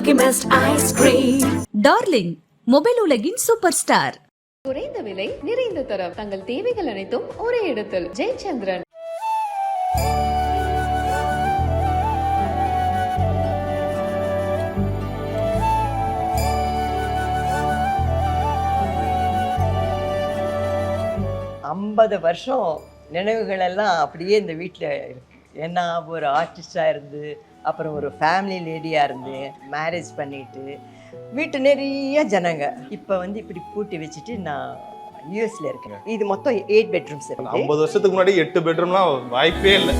Mist ice cream. Darling mobile உலகின் super star குறைந்த விலை நிறைந்த தரம். தங்கள் தேவைகள் அனைத்தும் ஒரே இடத்தில். ஜெயச்சந்திரன். ஐம்பது வருஷம் நினைவுகள் எல்லாம் அப்படியே இந்த வீட்டில் இருக்கு. ஏன்னா ஒரு ஆர்டிஸ்டாக இருந்து அப்புறம் ஒரு ஃபேமிலி லேடியாக இருந்து மேரேஜ் பண்ணிட்டு வீட்டு நிறைய ஜனங்க. இப்போ வந்து இப்படி பூட்டி வச்சுட்டு நான் யூஎஸ்ல இருக்கேன். இது மொத்தம் எயிட் பெட்ரூம்ஸ் இருக்கு. ஐம்பது வருஷத்துக்கு முன்னாடி எட்டு பெட்ரூம்லாம் வாய்ப்பே இல்லை.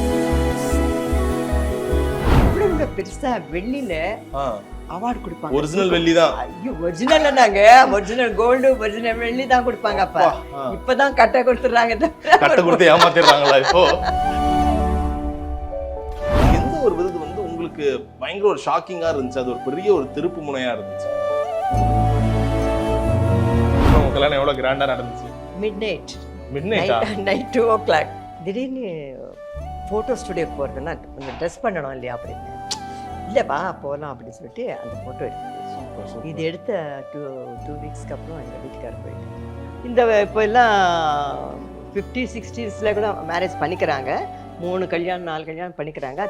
இவ்வளோ பெருசா வெள்ளியில அவார்டு கொடுப்பாங்க. ஒரிஜினல் வெள்ளி தான் ஐயோ ஒரிஜினல் நாங்க ஒரிஜினல் கோல்டு ஒரிஜினல் வெள்ளி தான் கொடுப்பாங்க அப்ப. இப்பதான் கட்டை கொடுத்துறாங்க கட்டை கொடுத்து ஏமாத்திடுறாங்களா இப்போ? உங்களுக்கு பயங்கர ஒரு ஷாக்கிங்கா இருந்துச்சு. அது ஒரு பெரிய ஒரு திருப்பு முனையா இருந்துச்சு. உங்க கல்யாணம் எவ்வளவு கிராண்டா நடந்துச்சு? மிட் நைட் மிட் நைட்டா நைட் டூ ஓ கிளாக் திடீர்னு ஃபோட்டோ ஸ்டுடியோக்கு போகிறதுனா கொஞ்சம் ட்ரெஸ் பண்ணணும் இல்லையா அப்படின்னு. இல்லைப்பா போகலாம் அப்படின்னு சொல்லிட்டு அந்த ஃபோட்டோ எடுத்து இது எடுத்த டூ டூ வீக்ஸ்க்கு அப்புறம் எங்கள் வீட்டுக்காரர் போயிட்டு இந்த இப்போ எல்லாம் ஃபிஃப்டி சிக்ஸ்டீஸில் கூட மேரேஜ் பண்ணிக்கிறாங்க. மூணு கல்யாணம் நாலு கல்யாணம் பண்ணிக்கிறாங்க.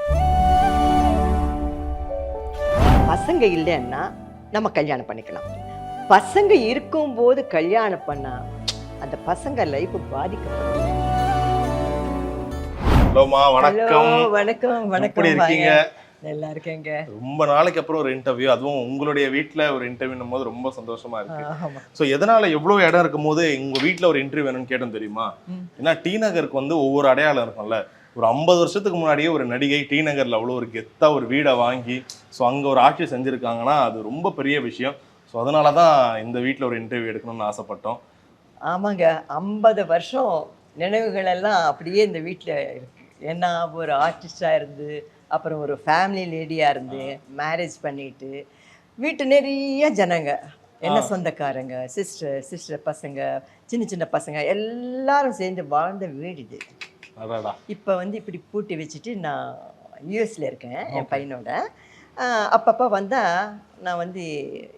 பசங்க இல்லைன்னா நம்ம கல்யாணம் பண்ணிக்கலாம். பசங்க இருக்கும்போது கல்யாணம் பண்ணா அந்த பசங்க லைஃப் பாதிக்கப்படும். ஹலோமா வணக்கம். Hello, வணக்கம் வணக்கம் எப்படி இருக்கீங்க? நல்லா இருக்கேங்க. ரொம்ப நாளைக்கு அப்புறம் ஒரு இன்டர்வியூ அதுவும் உங்களுடைய வீட்ல ஒரு இன்டர்வியூனும் போது ரொம்ப சந்தோஷமா இருக்கு. ஸோ எதனால எவ்வளவு இடம் இருக்கும் போது உங்க வீட்ல ஒரு இன்டர்வியூ வேணும்னு கேட்டோம் தெரியுமா. ஏன்னா டி நகருக்கு வந்து ஒவ்வொரு அடையாளம் இருக்கும்ல. ஒரு ஐம்பது வருஷத்துக்கு முன்னாடியே ஒரு நடிகை டி நகர்ல அவ்வளோ ஒரு கெத்தா ஒரு வீடை வாங்கி ஸோ அங்க ஒரு ஆட்சி செஞ்சிருக்காங்கன்னா அது ரொம்ப பெரிய விஷயம். ஸோ அதனால தான் இந்த வீட்ல ஒரு இன்டர்வியூ எடுக்கணும்னு ஆசைப்பட்டோம். ஆமாங்க. ஐம்பது வருஷம் நினைவுகள் எல்லாம் அப்படியே இந்த வீட்டில் இருக்கு. ஏன்னா ஒரு ஆர்டிஸ்டாக இருந்து அப்புறம் ஒரு ஃபேமிலி லேடியாக இருந்து மேரேஜ் பண்ணிட்டு வீட்டு நிறைய ஜனங்க. என்ன. சொந்தக்காரங்க சிஸ்டர் சிஸ்டர் பசங்க சின்ன சின்ன பசங்க எல்லாரும் சேர்ந்து வாழ்ந்த வீடு இது. இப்போ வந்து இப்படி பூட்டி வச்சுட்டு நான் யூஎஸ்ல இருக்கேன் என் பையனோட. அப்பப்போ வந்தால் நான் வந்து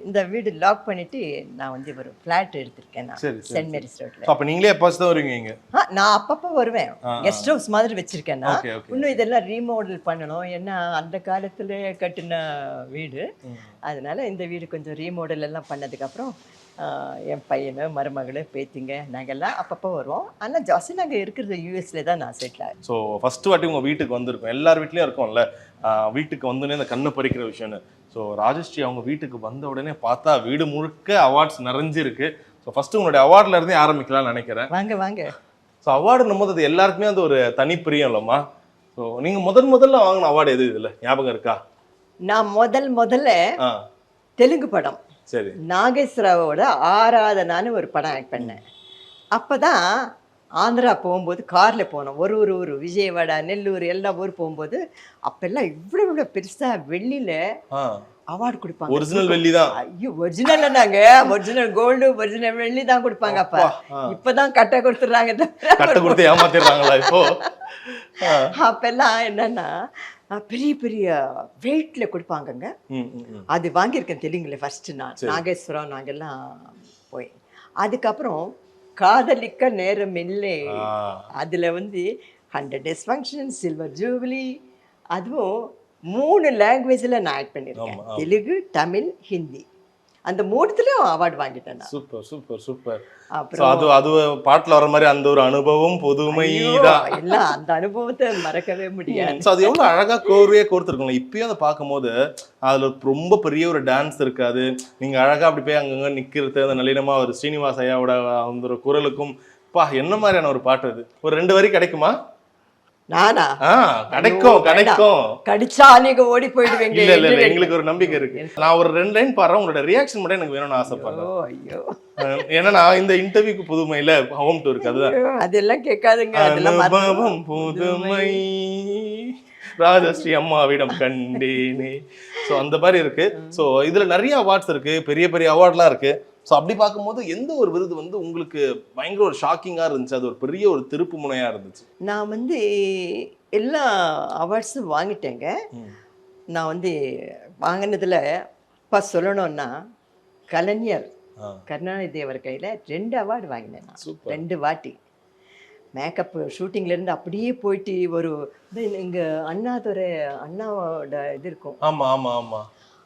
இந்த வீடு லாக் பண்ணிட்டு நான் வந்து ஒரு ஃப்ளாட் எடுத்திருக்கேன் நான் சென்ட் மேரிஸ் ரோட்டில் அப்போ நீங்களே தான் வருவீங்க இங்க? நான் அப்பப்போ வருவேன். கெஸ்ட் ஹவுஸ் மாதிரி வச்சிருக்கேன் நான். இன்னும் இதெல்லாம் ரீமாடல் பண்ணணும். ஏன்னா அந்த காலத்துல கட்டின வீடு. அதனால இந்த வீடு கொஞ்சம் ரீமாடல் எல்லாம் பண்ணதுக்கப்புறம் என் பையனு மருமகள் பேத்திங்க நாங்கெல்லாம் அப்பப்போ வருவோம். ஆனால் ஜாஸ்தி நாங்கள் இருக்கிறது யூஎஸ்ல தான் நான் செட்டில் ஆகிறேன் ஸோ ஃபர்ஸ்ட் வாட்டி உங்க வீட்டுக்கு வந்திருக்கோம். எல்லார் வீட்லயும் இருக்கும்ல. வீட்டுக்கு வந்தோடனே இந்த கண்ணு பறிக்கிற விஷயம்னு. ஸோ ராஜஸ்ரீ அவங்க வீட்டுக்கு வந்த உடனே பார்த்தா வீடு முழுக்க அவார்ட்ஸ் நிறைஞ்சிருக்கு. ஸோ ஃபர்ஸ்ட் உங்களுடைய அவார்ட்ல இருந்தே ஆரம்பிக்கலாம்னு நினைக்கிறேன். வாங்க வாங்க. ஸோ அவார்டுன்னும் போது அது எல்லாருக்குமே அது ஒரு தனிப்பிரியம் இல்லைம்மா. ஸோ நீங்க முதன் முதல்ல வாங்கின அவார்டு எது இதுல? ஞாபகம் இருக்கா? நான் முதல் முதல்ல தெலுங்கு படம். சரி. நாகேஸ்வராவோட ஆராதனான்னு ஒரு படம் ஆக்ட் பண்ணேன். அப்போ தான் ஆந்திரா போகும்போது காரில் போனோம். ஒரு ஒரு ஊர் விஜயவாடா நெல்லூர் எல்லா ஊர் போகும்போது அப்பெல்லாம் இவ்வளோ இவ்வளோ பெருசாக வெள்ளியில் ஆ. அவார்டு கொடுப்பாங்க. ஒரிஜினல் வெள்ளி தான் ஐயோ ஒரிஜினல் நாங்க ஒரிஜினல் கோல்டு ஒரிஜினல் வெள்ளி தான் கொடுப்பாங்க அப்ப. இப்பதான் கட்டை கொடுத்துட்றாங்க. கட்டை கொடுத்து ஏமாத்திடுறாங்களா இப்போ. அப்பெல்லாம் என்னன்னா பெரிய பெரிய வெயிட்ல கொடுப்பாங்கங்க. அது வாங்கியிருக்கேன் தெலுங்குல ஃபர்ஸ்ட் நான். நாகேஸ்வரம் நாங்கெல்லாம் போய் அதுக்கப்புறம் காதலிக்க நேரம் இல்லை. அதுல வந்து hundred days function silver jubilee அதுவும் மூணு லாங்குவேஜில் நான் ஆக்ட் பண்ணியிருக்கேன். தெலுங்கு தமிழ் ஹிந்தி அந்த மூணுத்துலேயும் அவார்டு வாங்கிட்டேன் நான். சூப்பர் சூப்பர் சூப்பர் அப்புறம் அது அது பாட்டுல வர மாதிரி அந்த ஒரு அனுபவம் புதுமை ஐயோ, தான் எல்லாம் அந்த அனுபவத்தை மறக்கவே முடியாது. ஸோ அது எவ்வளோ அழகா கோர்வையா கோர்த்துருக்கோம் இப்பயும் அதை பார்க்கும்போது அதுல ரொம்ப பெரிய ஒரு டான்ஸ் இருக்காது. நீங்க அழகா அப்படி போய் அங்கங்க நிக்கிறது அந்த நளினமா ஒரு ஸ்ரீனிவாஸ் ஐயாவோட அந்த ஒரு குரலுக்கும் பா என்ன மாதிரியான ஒரு பாட்டு அது? ஒரு ரெண்டு வரி கிடைக்குமா? நானா? கிடைக்கும் கடிச்சா நீங்க ஓடி போயிடுவீங்க இல்ல இல்ல எங்களுக்கு ஒரு நம்பிக்கை இருக்கு. நான் ஒரு ரெண்டு லைன் பாடுறேன் உங்களோட ரியாக்ஷன் மட்டும் எனக்கு வேணும்னு ஆசைப்படுறேன். ஏன்னா நான் இந்த இன்டர்வியூக்கு புதுமையில ஹோம் டூருக்கு அதுதான். அதெல்லாம் கேட்காதுங்க அதெல்லாம் புதுமை. ராஜஸ்ரீ அம்மாவிடம் கண்டேனே. ஸோ அந்த மாதிரி இருக்கு. ஸோ இதுல நிறைய அவார்ட்ஸ் இருக்கு. பெரிய பெரிய அவார்ட்லாம் இருக்கு. ஸோ அப்படி பார்க்கும்போது எந்த ஒரு விருது வந்து உங்களுக்கு பயங்கர ஒரு ஷாக்கிங்கா இருந்துச்சு? அது ஒரு பெரிய ஒரு திருப்பு முனையா இருந்துச்சு? நான் வந்து எல்லா அவார்ட்ஸும் வாங்கிட்டேங்க. நான் வந்து வாங்கினதுல அப்பா சொல்லணும்னா கலைஞர். கருணாநிதி அவர் கையில் ரெண்டு அவார்டு வாங்கினேன் நான். ரெண்டு வாட்டி. மேக்கப் ஷூட்டிங்லேருந்து அப்படியே போயிட்டு ஒரு இங்கே அண்ணாதுரை அண்ணாவோட இது இருக்கும். ஆமா ஆமா ஆமா.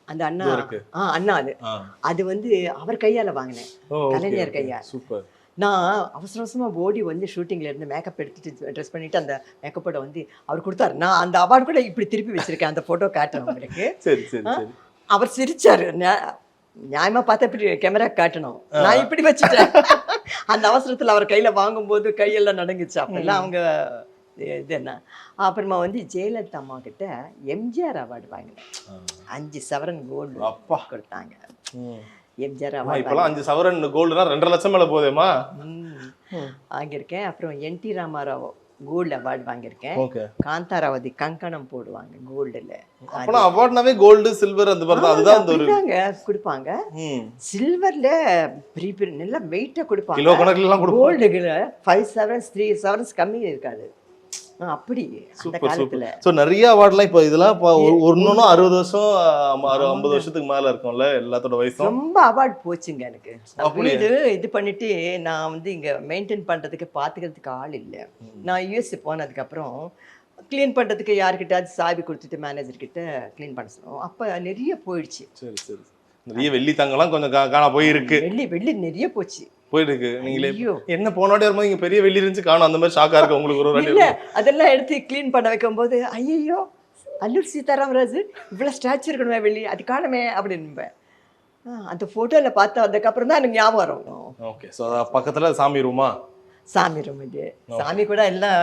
அந்த அண்ணா. ஆ அண்ணா அது. அது வந்து அவர் கையால் வாங்கினேன். கலைஞர் okay. கையா சூப்பர். நான் அவசர அவசரமாக ஓடி வந்து ஷூட்டிங்ல இருந்து மேக்கப் எடுத்துட்டு ட்ரெஸ் பண்ணிட்டு அந்த மேக்கப்போட வந்து அவர் கொடுத்தாரு. நான் அந்த அவார்டு கூட இப்படி திருப்பி வச்சிருக்கேன். அந்த ஃபோட்டோ காட்டுறேன் உங்களுக்கு சரி சரி சரி. அவர் சிரிச்சாரு. நியா- நியாயமா பார்த்தா இப்படி கேமரா காட்டணும்? நான் இப்படி வச்சுட்டேன். அந்த அவசரத்துல அவர் கையில வாங்கும்போது கையெல்லாம் நடங்குச்சு. அப்பெல்லாம் அவங்க இது என்ன அப்புறமா வந்து ஜெயலலிதா அம்மா கிட்ட எம்ஜிஆர் அவார்டு வாங்கினேன். அஞ்சு சவரன் கோல்டு அப்பா. கொடுத்தாங்க. எம்ஜிஆர் அவார்டு இப்பெல்லாம் அஞ்சு சவரன் கோல்டுனா ரெண்டரை லட்சம் மேல போதேமா வாங்கியிருக்கேன். அப்புறம் N T Ramarao gold award வாங்கியிருக்கேன். காந்தாராவதி கங்கணம் போடுவாங்க கோல்டுல அப்பனா அவார்ட்னாவே கோல்டு சில்வர் அந்த மாதிரி தான். அதுதான் அந்த ஒரு கொடுப்பாங்க. சில்வர்ல பெரிய பெரிய நல்ல வெயிட்டா கொடுப்பாங்க. கிலோ கணக்குல எல்லாம் கொடுப்போம் கோல்டுல ஃபைவ் செவன்ஸ் த்ரீ செவன்ஸ் கம்மி இருக்காது. அப்படி அந்த சூப்பர் காலத்துல. சூப்பர் சோ நிறைய அவார்ட்லாம் இப்போ இதெல்லாம் இப்போ ஒரு ஒன்னொன்னும் அறுபது வருஷம் ஐம்பது வருஷத்துக்கு மேல இருக்கும்ல எல்லாத்தோட வயசும்? ரொம்ப அவார்ட் போச்சுங்க எனக்கு? வீடு இது பண்ணிட்டு நான் வந்து இங்க மெயின்டைன் பண்றதுக்கு பாத்துக்கிறதுக்கு ஆள் இல்லை. நான் யூஎஸ் போனதுக்கு அப்புறம் க்ளீன் பண்றதுக்கு யாருக்கிட்டாவது சாவி கொடுத்துட்டு மேனேஜர் கிட்ட க்ளீன் பண்ண சொன்னோம். அப்ப நிறைய போயிடுச்சு. சரி சரி. நிறைய வெள்ளி தங்கம்லாம் கொஞ்சம் கா- காணா போயிருக்கு. வெள்ளி வெள்ளி நிறைய போச்சு. போயிருக்கு நீங்களே ஐயோ. என்ன போன வாட்டி வரும்போது இங்க பெரிய வெள்ளி இருந்துச்சு காணும் அந்த மாதிரி ஷாக்கா இருக்கு உங்களுக்கு ஒரு வாட்டி இல்ல அதெல்லாம் எடுத்து க்ளீன் பண்ண வைக்கும்போது ஐயோ அல்லூர் சீதாராமராஜு இவ்வளோ ஸ்டாச்சு இருக்கணுமே வெள்ளி அது காணுமே அப்படின்பேன். ஆ, அந்த ஃபோட்டோவில் பார்த்தா அதுக்கப்புறம் தான் எனக்கு ஞாபகம் வரும். ஓகே ஸோ பக்கத்துல சாமி ரூமா? சாமி ரூம் இது. சாமி கூட எல்லாம்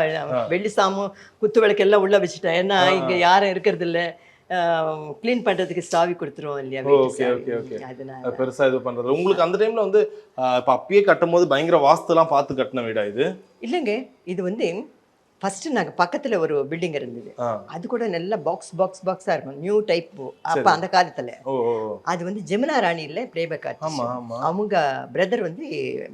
வெள்ளி சாமும் குத்து விளக்கு எல்லாம் உள்ள வச்சுட்டேன். ஏன்னா இங்க யாரும் இருக்கிறது இல்ல க்ளீன் பண்றதுக்கு சாவி கொடுத்துருவோம் இல்லையா ஓகே. ஓகே ஓகே அதனால அது பெருசா இது பண்றது உங்களுக்கு அந்த டைம்ல வந்து இப்ப அப்பயே கட்டும் போது பயங்கர வாஸ்துலாம் பார்த்து கட்டின வீடா இது? இல்லைங்க இது வந்து ஃபர்ஸ்ட் நாங்க பக்கத்துல ஒரு பில்டிங் இருந்தது. அது கூட நல்ல பாக்ஸ் பாக்ஸ் பாக்ஸா இருக்கும். நியூ டைப் அப்ப அந்த காலத்துல. அது வந்து ஜெமினா ராணி இல்ல பிளேபேக் அவங்க பிரதர் வந்து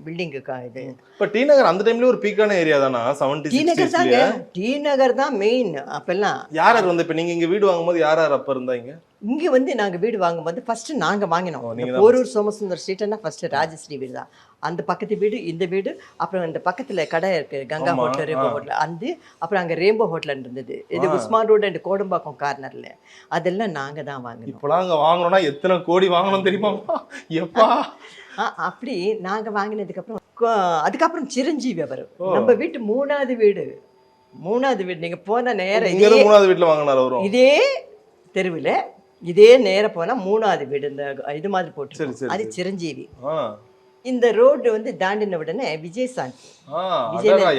பில்டிங்கு இது. இப்ப டி நகர் அந்த டைம்ல ஒரு பீக்கான ஏரியா தானா? செவன்டி டி நகர் தாங்க. டி நகர் தான் மெயின் அப்பெல்லாம் யார் யார் வந்து இப்ப நீங்க இங்க வீடு வாங்கும்போது யார் யார் அப்ப இருந்தாங்க? இங்க வந்து நாங்க வீடு வாங்கும்போது ஃபர்ஸ்ட் நாங்க வாங்கினோம். தான் போரூர் சோமசுந்தர் ஸ்ட்ரீட்னா ஃபர்ஸ்ட் ராஜஸ்ரீ வீடு தான் அந்த பக்கத்து வீடு இந்த வீடு அப்புறம் இந்த பக்கத்துல கடை இருக்கு கங்கா ஹோட்டல் ரேம்போ. ஹோட்டல் அந்த அப்புறம் அங்க ரேம்போ ஹோட்டல் இருந்தது. இது உஸ்மான் ரோடு அண்ட் கோடம்பாக்கம் கார்னர்ல. அதெல்லாம் நாங்க தான் வாங்கினோம். இப்பெல்லாம் அங்க வாங்கணும்னா எத்தனை கோடி வாங்கணும் தெரியுமா? எப்பா? அப்படி நாங்க வாங்கினதுக்கு அப்புறம் கொ- அதுக்கப்புறம் சிரஞ்சீவி அவர். நம்ம வீட்டு மூணாவது வீடு. மூணாவது வீடு. நீங்க போன நேரம் இதே மூணாவது வீட்டுல வாங்கினார் வரும் இதே தெருவில் இதே நேரம் போனா மூணாவது வீடு இந்த இது மாதிரி போட்டு அது சரி. சிரஞ்சீவி. இந்த ரோடு வந்து தாண்டின உடனே விஜயசாந்தி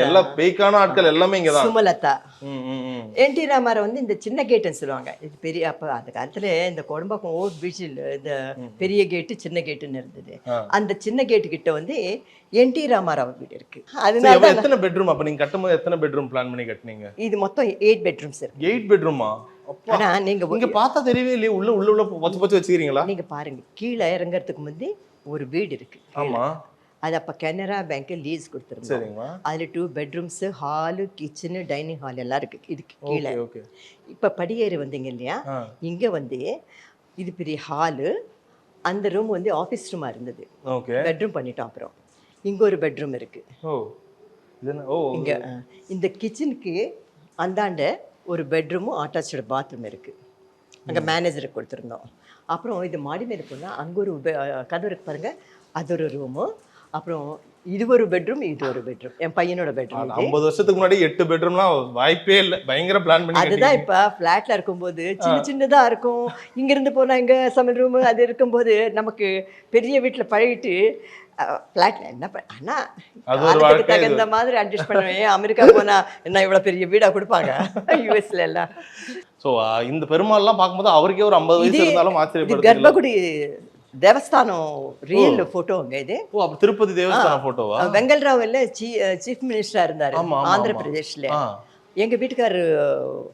எல்லா பேய்க்கான ஆட்கள் எல்லாமே இங்கதான். சுமலதா. ம், ம், ம். என் டி ராமாராவ் வந்து இந்த சின்ன கேட்டுன்னு சொல்லுவாங்க. இது பெரிய அப்போ அந்த காலத்துல இந்த கொடம்பாக்கம் ஓட் பீச்சில் இந்த பெரிய கேட்டு சின்ன கேட்டுன்னு இருந்தது. அந்த சின்ன கேட்டு கிட்ட வந்து என் டி ராமாராவ் வீடு இருக்கு. சரி, அதனால எத்தனை பெட்ரூம் அப்ப நீங்க கட்டும்போது எத்தனை பெட்ரூம் பிளான் பண்ணி கட்டுனீங்க? இது மொத்தம் எயிட் பெட்ரூம்ஸ் இருக்கு. எயிட் பெட்ரூமா ஆனா நீங்க இங்க பார்த்தா தெரியவே இல்லையே உள்ள உள்ள உள்ள பச்சு பச்சு வச்சுக்கிறீங்களா? நீங்க பாருங்க கீழே இறங்கறதுக்கு முந்தி ஒரு வீடு இருக்கு. ஆமா. அது அப்ப கனரா பேங்க் லீஸ் கொடுத்துருந்தோம். அதுல two bedrooms hall kitchen dining hall எல்லாம் இருக்கு. இதுக்கு கீழே. இப்ப படியேறி வந்தீங்க இல்லையா. இங்க வந்து இது பெரிய ஹாலு அந்த ரூம் வந்து ஆஃபீஸ் ரூமா இருந்தது. ஓகே பெட்ரூம் பண்ணிட்டோம் அப்புறம். இங்க ஒரு பெட்ரூம் இருக்கு. ஓ. இது என்ன? ஓ இங்க. இந்த கிச்சனுக்கு அந்தாண்ட ஒரு பெட்ரூமும் அட்டாச்சு பாத்ரூம் இருக்கு. அங்க மேனேஜருக்கு கொடுத்துருந்தோம். அப்புறம் இது மாடி மேலே போனால் அங்கே ஒரு கதவு இருக்கு பாருங்கள் அது ஒரு ரூமு அப்புறம் இது ஒரு பெட்ரூம் இது ஒரு பெட்ரூம் என் பையனோட பெட்ரூம் ஐம்பது வருஷத்துக்கு முன்னாடி எட்டு பெட்ரூம்லாம் வாய்ப்பே இல்ல. பயங்கர பிளான் பண்ணி அதுதான். இப்ப ஃப்ளாட்ல இருக்கும்போது சின்ன சின்னதா இருக்கும். இங்க இருந்து போனா இங்க சமையல் ரூம் அது இருக்கும்போது நமக்கு பெரிய வீட்டுல பழகிட்டு ஃப்ளாட்ல என்ன ப- ஆனா அது ஒரு காலத்துக்கு வாழ்க்கை இது. தகுந்த மாதிரி அட்ஜஸ்ட் பண்ணுவேன். அமெரிக்கா போனா என்ன இவ்வளவு பெரிய வீடா கொடுப்பாங்க? யூஎஸ்ல எல்லாம். சோ இந்த பெருமாள்லாம் பார்க்கும்போது அவருக்கே ஒரு ஐம்பது வயசு இருந்தாலும் ஆச்சரியப்படுது கர்ப்பகுடி தேவஸ்தானம் ரியல் போட்டோங்க இது. ஓ அப்ப திருப்பதி தேவஸ்தானம் போட்டோவா வெங்கல்ராவ் இல்ல சீஃப் மினிஸ்டரா இருந்தாரு. ஆந்திர. பிரதேஷ்ல. எங்க வீட்டுக்காரரு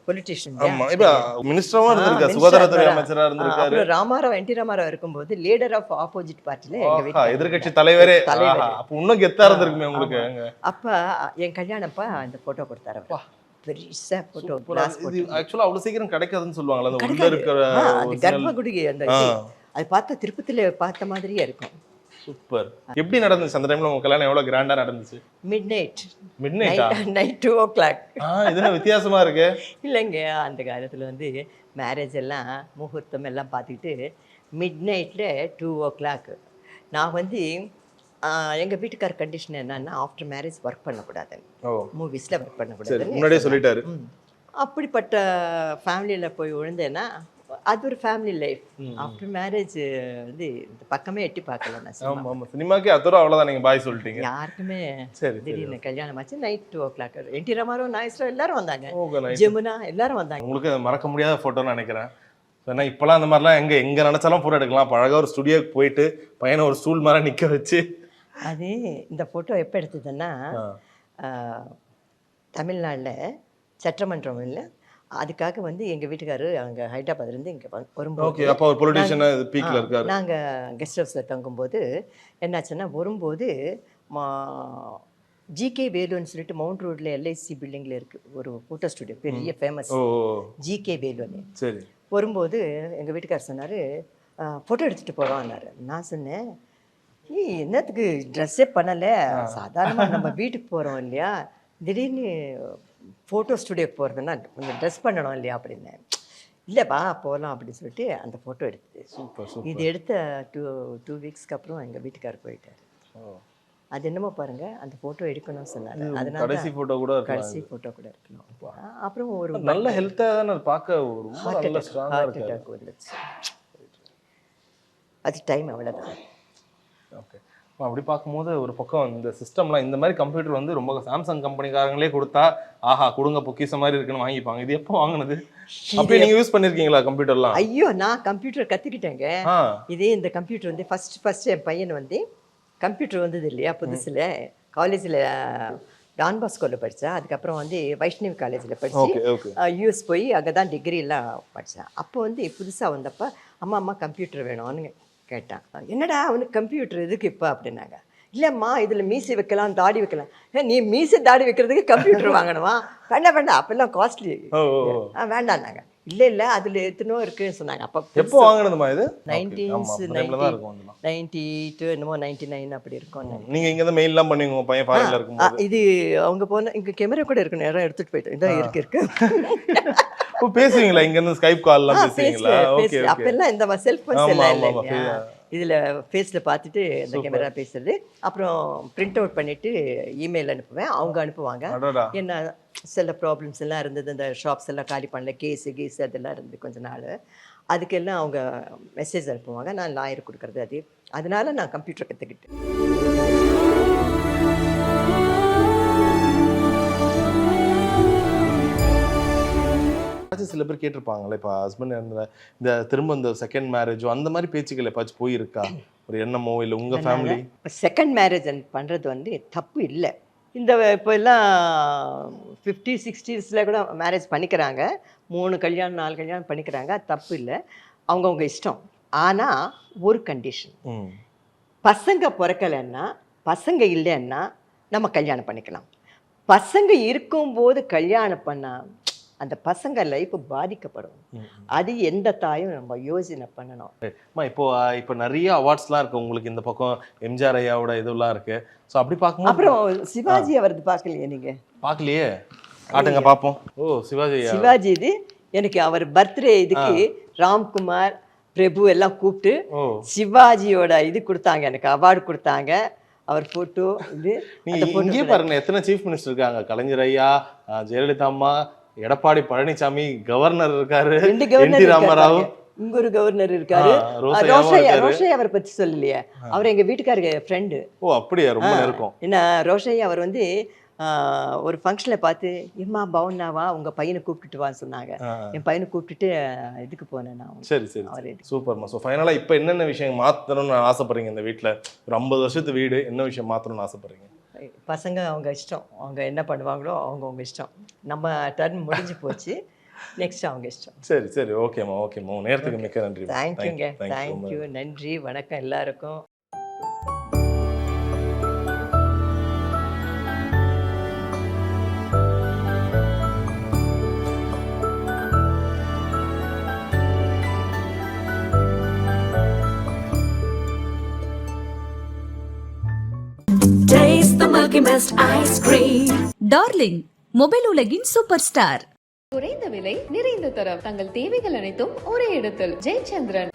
பொலிட்டிஷியன் ஆமா இப்ப மினிஸ்டரும் இருந்திருக்காரு சுகாதாரத்துறை அமைச்சரா இருந்திருக்காரு. ராமாராவ் என் டி ராமாராவ் இருக்கும்போது லீடர் ஆஃப் ஆப்போசிட் பார்ட்டில எங்க ஆஹா, வீட்டுல எதிர்க்கட்சி தலைவரே. அப்ப இன்னும் கெத்தா இருந்திருக்குமே உங்களுக்கு. அப்ப என் கல்யாணப்ப அந்த போட்டோ கொடுத்தாரு. பெருசா போட்டோ ஆக்சுவலா அவ்வளவு சீக்கிரம் கிடைக்காதுன்னு சொல்லுவாங்கல்ல அந்த உள்ள. இருக்கிற கர்ப்பகுடி அந்த. அது பார்த்தா திருப்பதியில் பார்த்த மாதிரியே இருக்கும். சூப்பர் எப்படி நடந்துச்சு? அந்த டைம்ல உங்க கல்யாணம் எவ்வளவு கிராண்டா நடந்துச்சு? Mid night mid night two o'clock ஆ இது என்ன வித்தியாசமா இருக்கு. இல்லைங்க அந்த காலத்தில் வந்து மேரேஜ் எல்லாம் முகூர்த்தம் எல்லாம் பார்த்துக்கிட்டு மிட் நைட்டில் டூ ஓ கிளாக் நான் வந்து எங்கள் வீட்டுக்கார கண்டிஷன் என்னன்னா ஆஃப்டர் மேரேஜ் ஒர்க் பண்ணக்கூடாது ஓ. மூவிஸில் ஒர்க் பண்ணக்கூடாது முன்னாடியே சொல்லிட்டாரு. அப்படிப்பட்ட ஃபேமிலியில் போய் விழுந்தேன்னா அது ஒரு ஃபேமிலி லைஃப் ஆஃப்டர் மேரேஜ் வந்து இந்த பக்கமே எட்டி பார்க்கல நான் சினிமா. ஆமா ஆமா. சினிமாக்கே அத்தோட அவ்வளவுதான். நீங்க பாய் சொல்லிட்டீங்க. யாருக்குமே சரி திடீர்னு கல்யாணம் ஆச்சு. Night two o'clock N T Ramarao நாயஸ்வரம் எல்லாரும் வந்தாங்க. ஜெமுனா எல்லாரும் வந்தாங்க. உங்களுக்கு மறக்க முடியாத போட்டோன்னு நினைக்கிறேன். ஏன்னா இப்போலாம் அந்த மாதிரிலாம் எங்க எங்க நினைச்சாலும் போட்டோ எடுக்கலாம். அப்ப அழகா ஒரு ஸ்டுடியோக்கு போயிட்டு பையனை ஒரு ஸ்டூல் மாதிரி நிக்க வச்சு. அது இந்த ஃபோட்டோ எப்போ எடுத்ததுன்னா தமிழ்நாட்டில் சட்டமன்றம் இல்லை அதுக்காக வந்து எங்கள் வீட்டுக்காரரு அங்கே ஹைதராபாத்லேருந்து இங்கே ஓகே வரும்போது அப்போ ஒரு பொலிட்டீஷியன் பீக்ல இருக்காரு. நாங்கள் கெஸ்ட் ஹவுஸில் தங்கும்போது என்னாச்சுன்னா வரும்போது மா ஜிகே வேலுன்னு சொல்லிட்டு மவுண்ட் ரோட்டில் எல்ஐசி பில்டிங்கில் இருக்குது ஒரு ஃபோட்டோ ஸ்டுடியோ பெரிய ஃபேமஸ் ஜிகே வேலுன்னு. சரி. வரும்போது எங்கள் வீட்டுக்காரர் சொன்னார் ஃபோட்டோ எடுத்துகிட்டு போகலான்னாரு நான் சொன்னேன் ஏய் என்னத்துக்கு ட்ரெஸ்ஸே பண்ணலை? சாதாரணமாக நம்ம வீட்டுக்கு போகிறோம் இல்லையா? திடீர்னு ஃபோட்டோ ஸ்டுடியோக்கு போகிறதுன்னா கொஞ்சம் ட்ரெஸ் பண்ணணும் இல்லையா அப்படின்னேன் இல்லைப்பா போகலாம் அப்படின்னு சொல்லிட்டு அந்த ஃபோட்டோ எடுத்து சூப்பர் இது எடுத்த டூ டூ வீக்ஸ்க்கு அப்புறம் எங்கள் வீட்டுக்காரர் போயிட்டார். அது என்னமோ பாருங்க அந்த ஃபோட்டோ எடுக்கணும்னு சொன்னாரு. அதனால கடைசி போட்டோ கூட கடைசி ஃபோட்டோ கூட இருக்கணும் அப்புறம் ஒரு நல்ல ஹெல்த்தா தானே பார்க்க ஹார்ட் நல்ல ஸ்ட்ராங்கா இருக்கு வந்துச்சு. அது டைம் அவ்வளோதான் ஓகே அப்படி பார்க்கும்போது ஒரு பக்கம் இந்த சிஸ்டம்லாம் இந்த மாதிரி கம்ப்யூட்டர் வந்து ரொம்ப சாம்சங் கம்பெனிக்காரங்களே கொடுத்தா ஆஹா கொடுங்க பொக்கிஷ மாதிரி இருக்குன்னு வாங்கிப்பாங்க. இது எப்போ வாங்குனது? அப்படியே நீங்க யூஸ் பண்ணிருக்கீங்களா கம்ப்யூட்டர்லாம் ஐயோ நான் கம்ப்யூட்டர் கற்றுக்கிட்டேங்க ஆ. இதே இந்த கம்ப்யூட்டர் வந்து ஃபர்ஸ்ட் ஃபர்ஸ்ட் என் பையன் வந்து கம்ப்யூட்டர் வந்தது இல்லையா புதுசில்? காலேஜில் டான் பாஸ்கோவில் படித்தேன் அதுக்கப்புறம் வந்து வைஷ்ணவி காலேஜில் படித்து யூஎஸ் போய் அங்கே தான் டிகிரிலாம் படித்தேன் அப்போ வந்து புதுசாக வந்தப்போ அம்மா அம்மா கம்ப்யூட்டர் வேணும்னு கேட்டான் என்னடா அவனுக்கு கம்ப்யூட்டர் எதுக்கு இப்போ? அப்படின்னாங்க. இல்லைம்மா இதில் மீசை வைக்கலாம் தாடி வைக்கலாம். ஏ, நீ மீசை தாடி வைக்கிறதுக்கு கம்ப்யூட்டர் வாங்கணுமா? வேண்டாம் வேண்டாம் அப்போல்லாம் காஸ்ட்லி. ஆ வேண்டாம்னாங்க. இல்லை இல்லை அதில் எத்தனோ இருக்குன்னு சொன்னாங்க. அப்போ எப்போ வாங்குனதுமா இது? நைன்டீன்ஸ் இருக்கும். நைன்டி டூ என்னமோ நைன்டி நைன் அப்படி இருக்கும் நீங்க இங்க தான் மெயில்லாம் பண்ணுவீங்க பையன் ஃபாரின்ல ஆ, இருக்கும்போது. இது அவங்க போன இங்க கேமரா கூட இருக்கு நேரம் எடுத்துட்டு போயிட்டோம் இதான் இருக்கு இருக்கு. ஓ பேசுவீங்களா? இங்க இருந்து ஸ்கைப் கால்லாம் பேசுவீங்களா? ஓகே அப்பெல்லாம் இந்த செல்போன்ஸ் ஆமா, எல்லாம் இல்லையா? இதுல ஃபேஸ்ல பார்த்துட்டு இந்த கேமரா பேசுறது. அப்புறம் பிரிண்ட் அவுட் பண்ணிட்டு இமெயில் அனுப்புவேன். அவங்க அனுப்புவாங்க. என்ன சில ப்ராப்ளம்ஸ் எல்லாம் இருந்தது. இந்த ஷாப்ஸ் எல்லாம் காலி பண்ணல. கேஸு கீஸ் அதெல்லாம் இருந்து கொஞ்ச நாள். அதுக்கெல்லாம் அவங்க மெசேஜ் அனுப்புவாங்க. நான் லாயர் கொடுக்கறது அது. அதனால நான் கம்ப்யூட்டர் கற்றுக்கிட்டேன் ஏதாச்சும் சில பேர் கேட்டிருப்பாங்களே இப்போ ஹஸ்பண்ட் இந்த திரும்ப இந்த செகண்ட் மேரேஜோ அந்த மாதிரி பேச்சுக்கள் எப்பாச்சும் போயிருக்கா? ஒரு எண்ணமோ இல்லை உங்க ஃபேமிலி செகண்ட் மேரேஜ் பண்ணுறது வந்து தப்பு இல்லை. இந்த இப்போ எல்லாம் ஃபிஃப்டி சிக்ஸ்டீஸில் கூட மேரேஜ் பண்ணிக்கிறாங்க. மூணு கல்யாணம் நாலு கல்யாணம் பண்ணிக்கிறாங்க. அது தப்பு இல்லை. அவங்கவுங்க இஷ்டம். ஆனால் ஒரு கண்டிஷன் பசங்க பிறக்கலைன்னா பசங்க இல்லைன்னா நம்ம கல்யாணம் பண்ணிக்கலாம். பசங்க இருக்கும்போது கல்யாணம் பண்ணால் அந்த பசங்க லைஃப் பாதிக்கப்படும். அது எந்த தாயும் நம்ம யோசனை பண்ணணும். அம்மா இப்போ இப்போ நிறைய அவார்ட்ஸ்லாம் இருக்கு உங்களுக்கு இந்த பக்கம் எம்ஜிஆர் ஐயாவோட இதெல்லாம் இருக்கு. ஸோ அப்படி பார்க்கும்போது அப்புறம் சிவாஜி அவரது பார்க்கலையே நீங்கள் பார்க்கலையே? காட்டுங்க பார்ப்போம். ஓ சிவாஜி சிவாஜி இது. எனக்கு அவர் பர்த்டே இதுக்கு ராம்குமார் பிரபு எல்லாம் கூப்பிட்டு சிவாஜியோட இது கொடுத்தாங்க. எனக்கு அவார்டு கொடுத்தாங்க. அவர் போட்டோ இது நீங்க photo- பாருங்க எத்தனை சீஃப் மினிஸ்டர் இருக்காங்க? கலைஞர் ஐயா ஜெயலலிதா அம்மா எடப்பாடி பழனிசாமி கவர்னர் இருக்காரு. N T Ramarao. இங்க ஒரு கவர்னர் இருக்காரு. ரோஷையா. ரோஷையா அவரை பத்தி சொல்லலையே. அவர் எங்க வீட்டுக்காரங்க ஃப்ரெண்டு ஓ அப்படியா? ரொம்ப நெருக்கம். என்ன ரோஷையா அவர் வந்து ஒரு ஃபங்க்ஷனில் பார்த்து எம்மா பவுனாவா உங்க பையனை கூப்பிட்டுட்டு வான்னு சொன்னாங்க. என் பையனை கூப்பிட்டுட்டு இதுக்கு போனேன் நான். சரி சரி அவரு. சூப்பர்மா. ஸோ ஃபைனலாக இப்போ என்னென்ன விஷயம் மாற்றணும்னு ஆசைப்படுறீங்க இந்த வீட்டில் ஒரு ஐம்பது வருஷத்து வீடு என்ன விஷயம் மாற்றணும்னு ஆசைப்படுறீங்க? பசங்க அவங்க இஷ்டம். அவங்க என்ன பண்ணுவாங்களோ அவங்க அவங்க இஷ்டம். நம்ம டர்ன் முடிஞ்சு போச்சு. நெக்ஸ்ட் அவங்க இஷ்டம். சரி சரி. ஓகேம்மா ஓகேம்மா நேரத்துக்கு மிக்க நன்றி தேங்க்யூங்க தேங்க்யூ நன்றி. வணக்கம் எல்லாருக்கும். Ice cream. டார்லிங் மொபைல் உலகின் சூப்பர் ஸ்டார் குறைந்த விலை நிறைந்த தரம். தங்கள் தேவைகள் அனைத்தும் ஒரே இடத்தில். ஜெயச்சந்திரன்.